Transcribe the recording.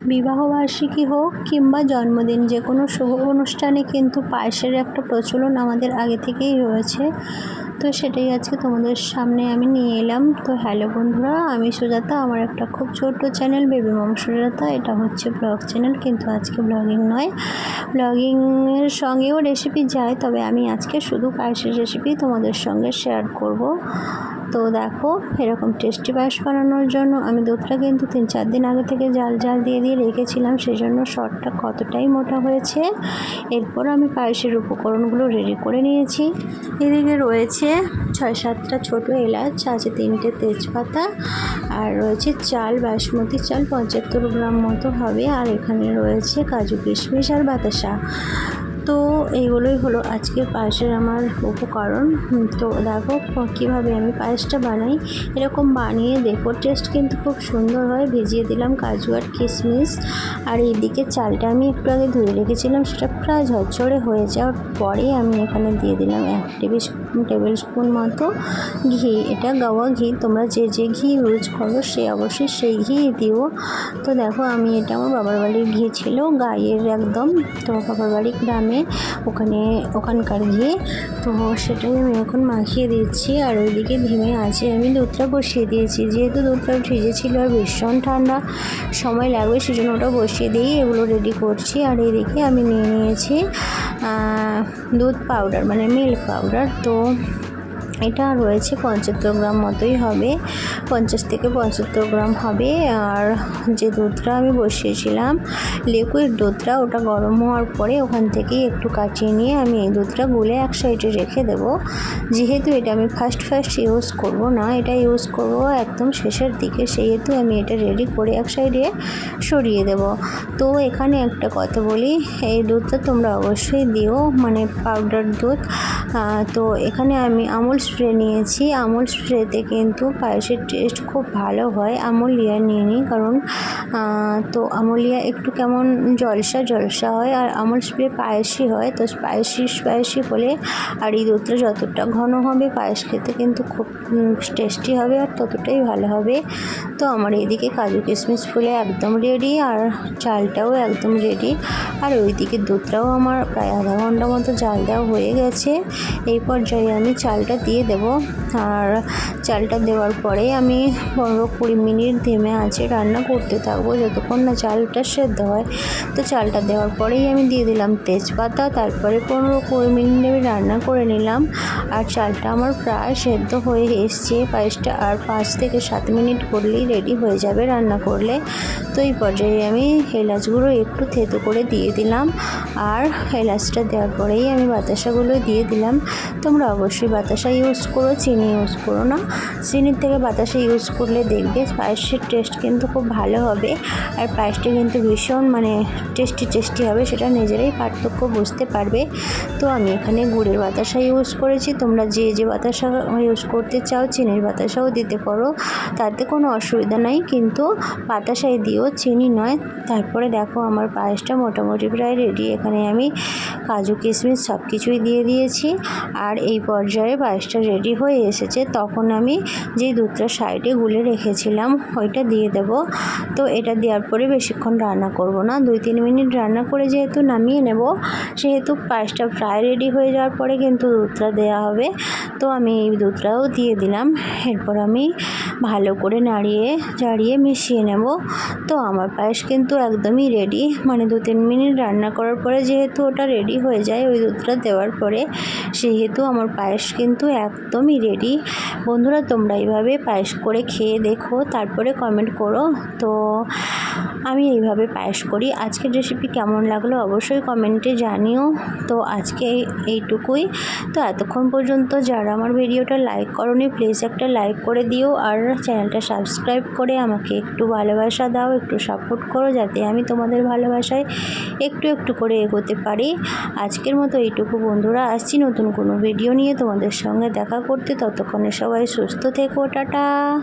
বিবাহবার্ষিকী হোক কিংবা জন্মদিন, যে কোনো শুভ অনুষ্ঠানে কিন্তু পায়েসের একটা প্রচলন আমাদের আগে থেকেই রয়েছে। তো সেটাই আজকে তোমাদের সামনে আমি নিয়ে এলাম। তো হ্যালো বন্ধুরা, আমি সুজাতা, আমার একটা খুব ছোট্ট চ্যানেল বেবি মম সুজাতা। এটা হচ্ছে ব্লগ চ্যানেল, কিন্তু আজকে ব্লগিং নয়। ব্লগিংয়ের সঙ্গেও রেসিপি যায়, তবে আমি আজকে শুধু পায়েসের রেসিপি তোমাদের সঙ্গে শেয়ার করব। তো দেখো, এরকম টেস্টি পায়েস বানানোর জন্য আমি দুধটা কিন্তু তিন চার দিন আগে থেকে জাল জাল দিয়ে দিয়ে রেখেছিলাম সেই জন্য শর্টটা কতটাই মোটা হয়েছে। এরপর আমি পায়েসের উপকরণগুলো রেডি করে নিয়েছি। এদিকে রয়েছে ছয় সাতটা ছোটো এলাচ, আছে তিনটে তেজপাতা, আর রয়েছে চাল, বাসমতি চাল, পঁচাত্তর গ্রাম মতো হবে, আর এখানে রয়েছে কাজু কিশমিশ আর বাতাসা। তো এইগুলোই হলো আজকে পায়েসের আমার উপকরণ। তো দেখো কীভাবে আমি পায়েসটা বানাই। এরকম বানিয়ে দেখো, টেস্ট কিন্তু খুব সুন্দর হয়। ভিজিয়ে দিলাম কাজু আর কিশমিশ। আর এইদিকে চালটা আমি একটু আগে ধুয়ে রেখেছিলাম, সেটা প্রায় ঝরঝরে হয়ে যাওয়ার পরে আমি এখানে দিয়ে দিলাম এক টেবিল টেবিল স্পুন মতো ঘি। এটা গাওয়া ঘি, তোমরা যে যে ঘি ইউজ করো সে অবশ্যই সেই ঘি দিও। তো দেখো আমি এটা আমার বাবার বাড়ির ঘি ছিল, গায়ের একদম। তো বাবার বাড়ি গ্রামে ওখানে ওখানকার ঘি তো সেটাই আমি এখন মাখিয়ে দিচ্ছি আর ওইদিকে ধিমে আছে। আমি দুধটা বসিয়ে দিয়েছি। যেহেতু দুধটা ভিজেছিল আর ভীষণ ঠান্ডা সময় লাগবে, সেজন্য ওটা বসিয়ে দিয়েই এগুলো রেডি করছি। আর এদিকে আমি নিয়ে নিয়েছি দুধ পাউডার মানে মিল্ক পাউডার তো এটা রয়েছে পঁচাত্তর গ্রাম মতোই হবে, পঞ্চাশ থেকে পঁচাত্তর গ্রাম হবে। আর যে দুধটা আমি বসিয়েছিলাম লিকুইড দুধটা ওটা গরম হওয়ার পরে ওখান থেকেই একটু কাটিয়ে নিয়ে আমি এই দুধটা গুলে এক সাইডে রেখে দেব। যেহেতু এটা আমি ফার্স্ট ফার্স্ট ইউজ করব না, এটা ইউজ করব একদম শেষের দিকে, সেহেতু আমি এটা রেডি করে এক সাইডে সরিয়ে দেব। তো এখানে একটা কথা বলি, এই দুধটা তোমরা অবশ্যই দিও মানে পাউডার দুধ। তো এখানে আমি আমুল স্প্রে নিয়েছি। আমুল স্প্রেতে কিন্তু পায়েসের টেস্ট খুব ভালো হয়। আমুলিয়া নিয়ে নিই কারণ তো আমুলিয়া একটু কেমন জলসা জলসা হয় আর আমুল স্প্রে পায়েসই হয়। তো স্পাইসি স্পাইসি হলে আর এই দুধটা যতটা ঘন হবে পায়েস খেতে কিন্তু খুব টেস্টি হবে আর ততটাই ভালো হবে। তো আমার এদিকে কাজু কিশমিশ ফুলে একদম রেডি আর চালটাও একদম রেডি আর ওইদিকে দুধটাও আমার প্রায় আধা ঘণ্টা মতো জাল দেওয়া হয়ে গেছে। এই পর্যায়ে আমি চালটা দিয়ে দেব। আর চালটা দেওয়ার পরে আমি পনেরো কুড়ি মিনিট থেমে আছে রান্না করতে থাকব যতক্ষণ না চালটা সেদ্ধ হয়। তো চালটা দেওয়ার পরেই আমি দিয়ে দিলাম তেজপাতা, তারপরে পনেরো কুড়ি মিনিট আমি রান্না করে নিলাম। আর চালটা আমার প্রায় সেদ্ধ হয়ে এসছে। পায়েসটা আর পাঁচ থেকে সাত মিনিট করলেই রেডি হয়ে যাবে রান্না করলে। তো এই পর্যায়ে আমি এলাচগুলো একটু থেতো করে দিয়ে দিলাম। আর এলাচটা দেওয়ার পরেই আমি বাতাসাগুলো দিয়ে দিলাম। তোমরা অবশ্যই বাতাসা ইউজ করো, চিনি ইউজ করো না। চিনির থেকে বাতাসা ইউজ করলে দেখবে পায়েসের টেস্ট কিন্তু খুব ভালো হবে। আর পায়েসটা কিন্তু ভীষণ মানে টেস্টি টেস্টি হবে, সেটা নিজেরাই পার্থক্য বুঝতে পারবে। তো আমি এখানে গুড়ের বাতাসা ইউজ করেছি। তোমরা যে যে বাতাসা ইউজ করতে চাও, চিনির বাতাসাও দিতে পারো। তাতে কোনো অসুবিধা নাই, কিন্তু বাতাসাই দিও, চিনি নয়। তারপরে দেখো আমার পায়েসটা মোটামুটি প্রায় রেডি এখানে আমি কাজু, কিশমিশ সব কিছুই দিয়ে দিয়েছি। আর এই পর্যায়ে পায়েসটা রেডি হয়ে এসেছে। তখন আমি যেই দুধটা সাইডে গুলে রেখেছিলাম, ওইটা দিয়ে দেব। তো এটা দেওয়ার পরে বেশিক্ষণ রান্না করব না। দুই তিন মিনিট রান্না করে যেহেতু নামিয়ে নেব, সেহেতু পায়েসটা প্রায় রেডি হয়ে যাওয়ার পরে কিন্তু দুধটা দেওয়া হবে। তো আমি এই দুধটাও দিয়ে দিলাম। এরপর আমি ভালো করে নাড়িয়ে চাড়িয়ে মিশিয়ে নেব। তো আমার পায়েস কিন্তু একদমই রেডি মানে দু তিন মিনিট রান্না করার পরে যেহেতু ওটা রেডি হয়ে যায়, ওই দুধটা দেওয়ার পরে সেহেতু আমার পায়েস কিন্তু একদমই রেডি বন্ধুরা, তোমরা এইভাবে পায়েস করে খেয়ে দেখো, তারপরে কমেন্ট করো। তো আমি এইভাবে পায়েস করি। আজকের রেসিপি কেমন লাগল অবশ্যই কমেন্টে জানিও। তো আজকে এইটুকুই। তো এতক্ষণ পর্যন্ত যারা আমার ভিডিওটা লাইক করনি প্লিজ একটা লাইক করে দিও। আর চ্যানেলটা সাবস্ক্রাইব করে আমাকে একটু ভালোবাসা দাও, একটু সাপোর্ট করো, যাতে আমি তোমাদের ভালোবাসায় একটু একটু করে এগোতে পারি। আজকের মতো এইটুকু বন্ধুরা। আসছি নতুন কোনো ভিডিও নিয়ে তোমাদের সঙ্গে দেখা করতে। ততক্ষণে সবাই সুস্থ থেকো। টাটা!